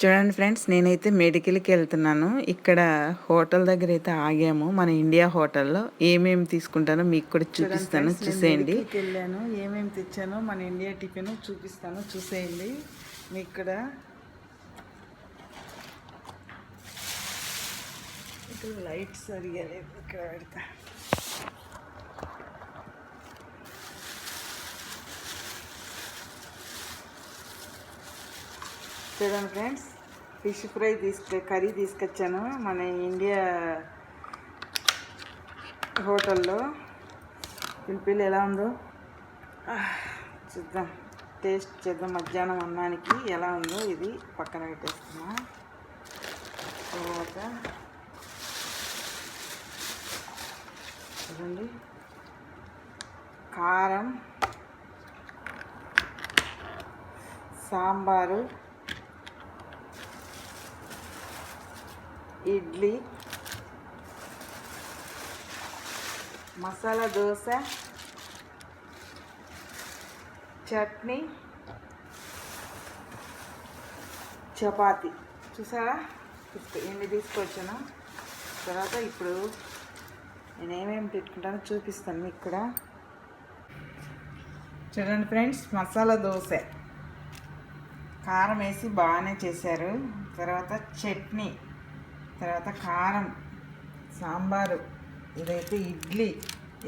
చూడండి ఫ్రెండ్స్ నేనైతే మెడికల్కి వెళ్తున్నాను. ఇక్కడ హోటల్ దగ్గర అయితే ఆగాము. మన ఇండియా హోటల్లో ఏమేమి తీసుకుంటానో మీకు కూడా చూపిస్తాను. చూసేయండి. వెళ్ళాను. ఏమేమి తెచ్చానో మన ఇండియా టిఫిన్ చూపిస్తాను. చూసేయండి. మీ ఇక్కడ ఇక్కడ లైట్స్ సరిగా లేవు. ఇక్కడ పెడతా. చూడండి ఫ్రెండ్స్. ఫిష్ ఫ్రై తీసుక కర్రీ తీసుకొచ్చాను మన ఇండియా హోటల్లో. పిలిపిల్లి ఎలా ఉందో? చూద్దాం. టేస్ట్ చేద్దాం. మధ్యాహ్నం అన్నానికి ఎలా ఉందో ఇది పక్కన పెట్టేస్తున్నా. తర్వాత చూడండి. కారం సాంబారు ఇడ్లీ మసాలా దోశ చట్నీ చపాతి. చూసారా? తీసుకు ఎన్ని తీసుకొచ్చాను? తర్వాత ఇప్పుడు నేను ఏమేమి పెట్టుకుంటానో చూపిస్తాను మీకు ఇక్కడ చూడండి ఫ్రెండ్స్ మసాలా దోశ. కారం వేసి బాగానే చేశారు. తర్వాత చట్నీ. తర్వాత కారం సాంబారు ఇదైతే ఇడ్లీ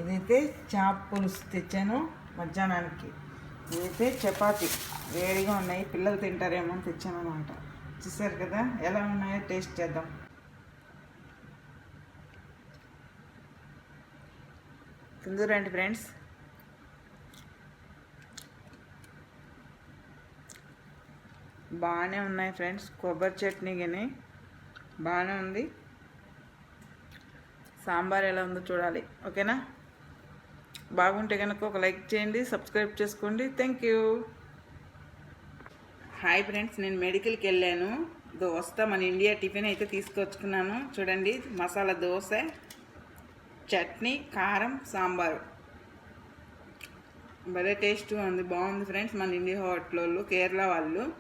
ఇదైతే చాప్ పులుసు తెచ్చాను మధ్యాహ్నానికి. ఇదైతే చపాతి వేడిగా ఉన్నాయి పిల్లలు తింటారేమో అని తెచ్చాను అనమాట చూసారు కదా ఎలా ఉన్నాయో టేస్ట్ చేద్దాం. తిందురండి ఫ్రెండ్స్. బాగానే ఉన్నాయి ఫ్రెండ్స్ కొబ్బరి చట్నీ కానీ. బాగానే ఉంది. సాంబార్ ఎలా ఉందో చూడాలి. ఓకేనా? బాగుంటే కనుక ఒక లైక్ చేయండి సబ్స్క్రైబ్ చేసుకోండి. Thank you. హాయ్ ఫ్రెండ్స్ నేను మెడికల్కి వెళ్ళాను. దోశ మన ఇండియా టిఫిన్ అయితే తీసుకొచ్చుకున్నాను. చూడండి మసాలా దోశ చట్నీ కారం సాంబారు. భలే టేస్ట్గా ఉంది బాగుంది ఫ్రెండ్స్. మన ఇండియా హోటల్ వాళ్ళు కేరళ వాళ్ళు.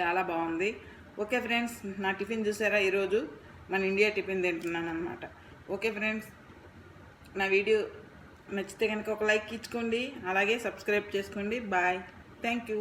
చాలా బాగుంది. ఓకే ఫ్రెండ్స్ నా టిఫిన్ చూసారా ఈరోజు? మన ఇండియా టిఫిన్ తింటున్నాను అనమాట ఓకే ఫ్రెండ్స్ నా వీడియో నచ్చితే కనుక ఒక లైక్ ఇచ్చుకోండి అలాగే సబ్స్క్రైబ్ చేసుకోండి. బాయ్. Thank you